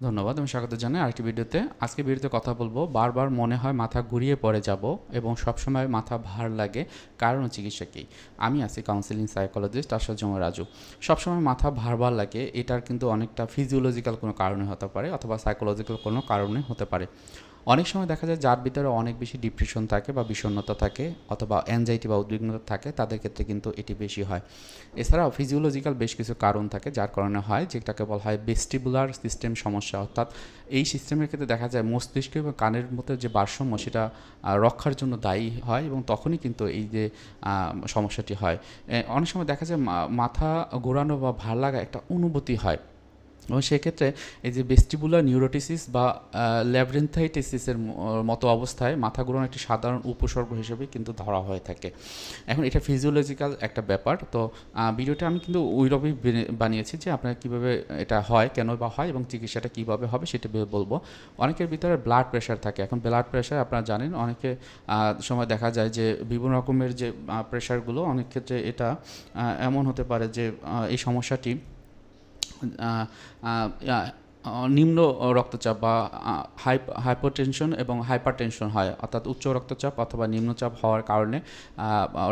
ধন্যবাদ, আমি স্বাগত জানাই আরেকটি ভিডিওতে। আজকে ভিডিওতে কথা বলব, বারবার মনে হয় মাথা ঘুরিয়ে পড়ে যাব এবং সবসময় মাথা ভার লাগে, কারণ চিকিৎসা কী? আমি আছি কাউন্সিলিং সাইকোলজিস্ট আশা জমা রাজু। সবসময় মাথা ভার ভার লাগে, এটার কিন্তু অনেকটা ফিজিওলজিক্যাল কোনো কারণে হতে পারে, অথবা সাইকোলজিক্যাল কোনো কারণে হতে পারে। অনেক সময় দেখা যায় যার ভিতরে অনেক বেশি ডিপ্রেশন থাকে বা বিষণ্ণতা থাকে অথবা অ্যাংজাইটি বা উদ্বিগ্নতা থাকে, তাদের ক্ষেত্রে কিন্তু এটি বেশি হয়। এছাড়াও ফিজিওলজিক্যাল বেশ কিছু কারণ থাকে, যার কারণে হয় যেটাকে বলা হয় বেস্টিবুলার সিস্টেম সমস্যা। অর্থাৎ এই সিস্টেমের ক্ষেত্রে দেখা যায় মস্তিষ্ক এবং কানের মধ্যে যে ভারসাম্য সেটা রক্ষার জন্য দায়ী হয় এবং তখনই কিন্তু এই যে সমস্যাটি হয়। অনেক সময় দেখা যায় মাথা ঘোরানো বা ভার লাগা একটা অনুভূতি হয়। এবং সেক্ষেত্রে এই যে বেস্টিবুলার নিউরোটিসিস বা ল্যাবরেন্থাইটিসিসের মতো অবস্থায় মাথা ঘুরানো একটি সাধারণ উপসর্গ হিসেবে কিন্তু ধরা হয়ে থাকে। এখন এটা ফিজিওলজিক্যাল একটা ব্যাপার। তো ভিডিওটা আমি কিন্তু ওইরকমই বেনে- বানিয়েছি যে আপনার কীভাবে এটা হয়, কেন বা হয় এবং চিকিৎসাটা কীভাবে হবে সেটা বলব। অনেকের ভিতরে ব্লাড প্রেশার থাকে। এখন ব্লাড প্রেশার আপনারা জানেন, অনেকে সময় দেখা যায় যে বিভিন্ন রকমের যে প্রেশারগুলো অনেক ক্ষেত্রে এটা এমন হতে পারে যে এই সমস্যাটি uh, uh, নিম্ন রক্তচাপ বা হাই হাইপোটেনশন এবং হাইপারটেনশন হয়, অর্থাৎ উচ্চ রক্তচাপ অথবা নিম্নচাপ হওয়ার কারণে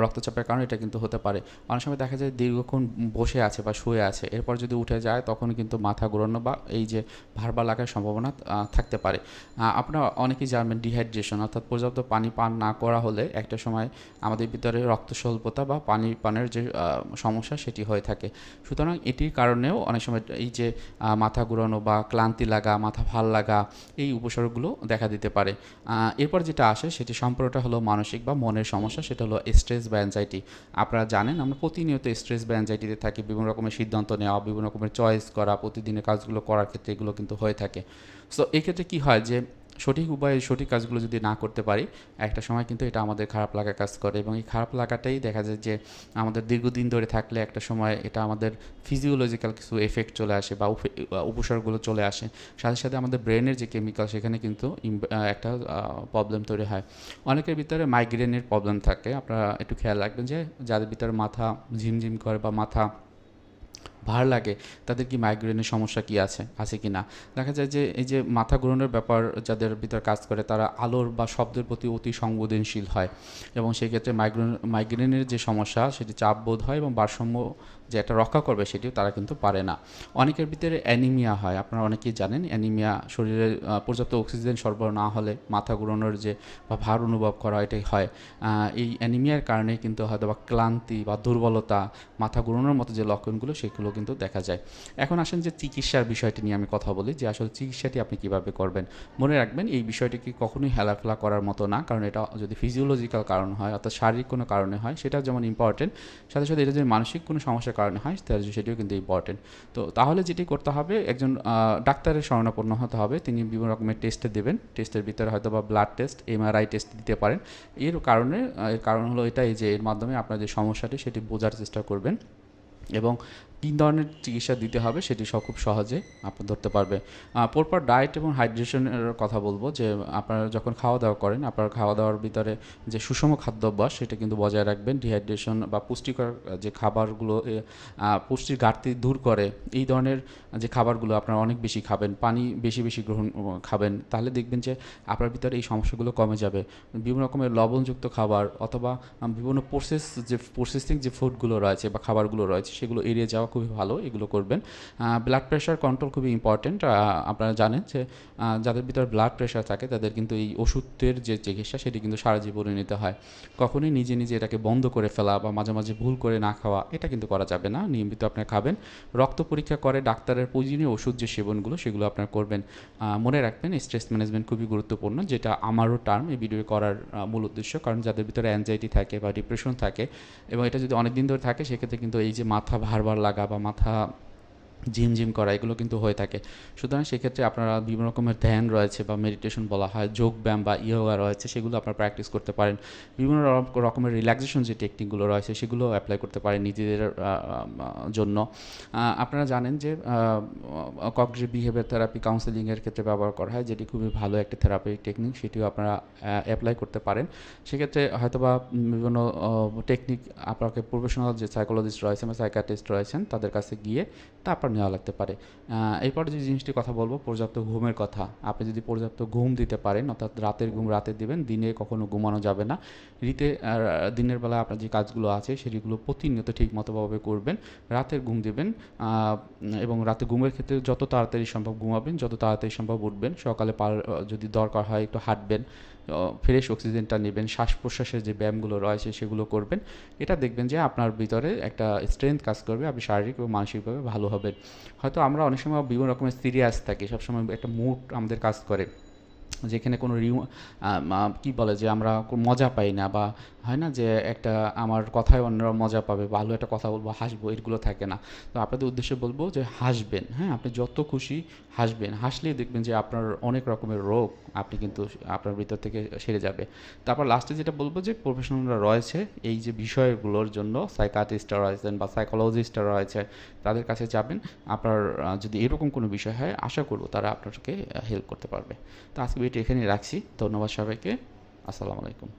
রক্তচাপের কারণে এটা কিন্তু হতে পারে। অনেক সময় দেখা যায় দীর্ঘক্ষণ বসে আছে বা শুয়ে আছে, এরপর যদি উঠে যায় তখন কিন্তু মাথা ঘোরানো বা এই যে ভারবার লাগার সম্ভাবনা থাকতে পারে। আপনারা অনেকেই জানবেন ডিহাইড্রেশন অর্থাৎ পর্যাপ্ত পানি পান না করা হলে একটা সময় আমাদের ভিতরে রক্ত স্বল্পতা বা পানি পানের যে সমস্যা সেটি হয়ে থাকে। সুতরাং এটির কারণেও অনেক সময় এই যে মাথা ঘুরানো বা ক্লান্তি লাগা, মাথা ভালো লাগা, এই উপসর্গগুলো দেখা দিতে পারে। এরপর যেটা আসে সেটি সম্পর্কটা হলো মানসিক বা মনের সমস্যা, সেটা হলো স্ট্রেস বা অ্যাংজাইটি আপনারা জানেন, আমরা প্রতিনিয়ত স্ট্রেস বা অ্যাংজাইটিতে থাকি, বিভিন্ন রকমের সিদ্ধান্ত নেওয়া, বিভিন্ন রকমের চয়েস করা, প্রতিদিনের কাজগুলো করার ক্ষেত্রে এগুলো কিন্তু হয়ে থাকে। সো এক্ষেত্রে কী হয় যে সঠিক উপায়ে সঠিক কাজগুলো যদি না করতে পারি, একটা সময় কিন্তু এটা আমাদের খারাপ লাগা কাজ করে এবং এই খারাপ লাগাটাই দেখা যায় যে আমাদের দীর্ঘদিন ধরে থাকলে একটা সময় এটা আমাদের ফিজিওলজিক্যাল কিছু এফেক্ট চলে আসে বা উপসর্গগুলো চলে আসে। সাথে সাথে আমাদের ব্রেনের যে কেমিক্যাল সেখানে কিন্তু একটা প্রবলেম তৈরি হয়। অনেকের ভিতরে মাইগ্রেনের প্রবলেম থাকে। আপনারা একটু খেয়াল রাখবেন যে যাদের ভিতরে মাথা ঝিমঝিম করে বা মাথা ভার লাগে, তাদের কি মাইগ্রেনের সমস্যা কি আছে আছে কি না? দেখা যায় যে এই যে মাথা ঘোরানোর ব্যাপার যাদের ভিতর কাজ করে, তারা আলোর বা শব্দের প্রতি অতি সংবেদনশীল হয় এবং সেই ক্ষেত্রে মাইগ্রেন মাইগ্রেনের যে সমস্যা, সেটি চাপ বোধ হয় এবং ভারসাম্য যে একটা রক্ষা করবে, সেটিও তারা কিন্তু পারে না। অনেকের ভিতরে অ্যানিমিয়া হয়, আপনারা অনেকেই জানেন অ্যানিমিয়া শরীরে পর্যাপ্ত অক্সিজেন সরবরাহ না হলে মাথা ঘুরানোর যে বা ভার অনুভব করা এটাই হয়। এই অ্যানিমিয়ার কারণে কিন্তু হয়তো বা ক্লান্তি বা দুর্বলতা, মাথা ঘুরানোর মতো যে লক্ষণগুলো, সেগুলো কিন্তু দেখা যায়। এখন আসেন যে চিকিৎসার বিষয়টি নিয়ে আমি কথা বলি, যে আসলে চিকিৎসাটি আপনি কীভাবে করবেন। মনে রাখবেন, এই বিষয়টি কি কখনোই হেলাফেলা করার মতো না, কারণ এটা যদি ফিজিওলজিক্যাল কারণ হয়, অর্থাৎ শারীরিক কোনো কারণে হয়, সেটা যেমন ইম্পর্টেন্ট সাথে সাথে এটা যদি মানসিক কোনো সমস্যার কারণে হয়, তাহলে সেটিও কিন্তু ইম্পর্টেন্ট তো তাহলে যেটি করতে হবে, একজন ডাক্তারের শরণাপন্ন হতে হবে। তিনি বিভিন্ন রকমের টেস্টে দেবেন। টেস্টের ভিতরে হয়তো বা ব্লাড টেস্ট এমআরআই টেস্ট দিতে পারেন। এর কারণে, এর কারণ হলো এটাই যে, এর মাধ্যমে আপনার যে সমস্যাটি, সেটি বোঝার চেষ্টা করবেন। এবং কী ধরনের চিকিৎসা দিতে হবে সেটি খুব সহজে আপনি ধরতে পারবে। পরপর ডায়েট এবং হাইড্রেশনের কথা বলব যে আপনারা যখন খাওয়া দাওয়া করেন, আপনার খাওয়া দাওয়ার ভিতরে যে সুষম খাদ্যাভ্যাস সেটা কিন্তু বজায় রাখবেন। ডিহাইড্রেশন বা পুষ্টিকর যে খাবারগুলো পুষ্টির ঘাটতি দূর করে, এই ধরনের যে খাবারগুলো আপনারা অনেক বেশি খাবেন, পানি বেশি বেশি গ্রহণ খাবেন, তাহলে দেখবেন যে আপনার ভিতরে এই সমস্যাগুলো কমে যাবে। বিভিন্ন রকমের লবণযুক্ত খাবার অথবা বিভিন্ন প্রসেস যে প্রসেসিং যে ফুডগুলো রয়েছে বা খাবারগুলো রয়েছে সেগুলো এড়িয়ে যাওয়া খুবই ভালো, এগুলো করবেন। ব্লাড প্রেশার কন্ট্রোল খুবই ইম্পর্টেন্ট আপনারা জানেন যে যাদের ভিতরে ব্লাড প্রেশার থাকে, তাদের কিন্তু এই ওষুধের যে চিকিৎসা, সেটি কিন্তু সারা জীবনে নিতে হয়। কখনোই নিজে নিজে এটাকে বন্ধ করে ফেলা বা মাঝে মাঝে ভুল করে না খাওয়া, এটা কিন্তু করা যাবে না। নিয়মিত আপনি খাবেন। রক্ত পরীক্ষা করে ডাক্তারের প্রয়োজনীয় ওষুধ যে সেবনগুলো, সেগুলো আপনার করবেন। মনে রাখবেন স্ট্রেস ম্যানেজমেন্ট খুবই গুরুত্বপূর্ণ, যেটা আমারও টার্ম এই ভিডিও করার মূল উদ্দেশ্য। কারণ যাদের ভিতরে অ্যাংজাইটি থাকে বা ডিপ্রেশন থাকে, এবং এটা যদি অনেক দিন ধরে থাকে, সেক্ষেত্রে কিন্তু এই যে মাথা ভারবার লাগা বা মাথা ঝিমঝিম করা, এগুলো কিন্তু হয়ে থাকে। সুতরাং সেক্ষেত্রে আপনারা বিভিন্ন রকমের ধ্যান রয়েছে বা মেডিটেশন বলা হয়, যোগ ব্যায়াম বা ইয়োগা রয়েছে, সেগুলো আপনারা প্র্যাকটিস করতে পারেন। বিভিন্ন রক- রকমের রিল্যাক্সেশন যে টেকনিকগুলো রয়েছে সেগুলো অ্যাপ্লাই করতে পারেন নিজেদের জন্য। আপনারা জানেন যে কগনিটিভ বিহেভিয়ার থেরাপি কাউন্সেলিংয়ের ক্ষেত্রে ব্যবহার করা হয়, যেটি খুবই ভালো একটা থেরাপি টেকনিক সেটিও আপনারা অ্যাপ্লাই করতে পারেন। সেক্ষেত্রে হয়তোবা বিভিন্ন টেকনিক আপনাকে প্রফেশনাল যে সাইকোলজিস্ট রয়েছেন বা সাইকাটিস্ট রয়েছেন, তাদের কাছে গিয়ে তারপর তারপর নেওয়া লাগতে পারে। এরপর যে জিনিসটি কথা বলব, পর্যাপ্ত ঘুমের কথা। আপনি যদি পর্যাপ্ত ঘুম দিতে পারেন, অর্থাৎ রাতের ঘুম রাতে দিবেন, দিনে কখনো ঘুমানো যাবে না। রিতে দিনের বেলা আপনার যে কাজগুলো আছে, সেগুলো প্রতিনিয়ত ঠিক মতোভাবে করবেন। রাতের ঘুম দিবেন এবং রাতে ঘুমের ক্ষেত্রে যত তাড়াতাড়ি সম্ভব ঘুমাবেন, যত তাড়াতাড়ি সম্ভব উঠবেন। সকালে পার, যদি দরকার হয়, একটু হাঁটবেন। ফ্রেশ অক্সিজেনটা নেবেন শ্বাস প্রশ্বাসের যে ব্যায়ামগুলো রয়েছে সেগুলো করবেন। এটা দেখবেন যে আপনার ভিতরে একটা স্ট্রেংথ কাজ করবে, আপনি শারীরিক এবং মানসিকভাবে ভালো হবেন। হয়তো আমরা অনেক সময় বিভিন্ন রকমের সিরিয়াস থাকি, সবসময় একটা মুড আমাদের কাজ করে। যেখানে কোনো রিউ কী বলে যে আমরা মজা পাই না বা হয় না যে একটা আমার কথায় অন্যরা মজা পাবে, ভালো একটা কথা বলব, হাসবো, এগুলো থাকে না। তো আপনাদের উদ্দেশ্যে বলব যে হাসবেন হ্যাঁ? আপনি যত খুশি হাসবেন। হাসলেই দেখবেন যে আপনার অনেক রকমের রোগ আপনি কিন্তু আপনার ভিতর থেকে সেরে যাবে। তারপর লাস্টে যেটা বলব যে প্রফেশনালরা রয়েছে, এই যে বিষয়গুলোর জন্য সাইকাটিস্টরা রয়েছেন বা সাইকোলজিস্টরা রয়েছে, তাদের কাছে যাবেন। আপনার যদি এরকম কোনো বিষয় হয়, আশা করব তারা আপনাকে হেল্প করতে পারবে। তো আজকে ভিডিও এখানে রাখছি। ধন্যবাদ সবাইকে। আসসালামু আলাইকুম।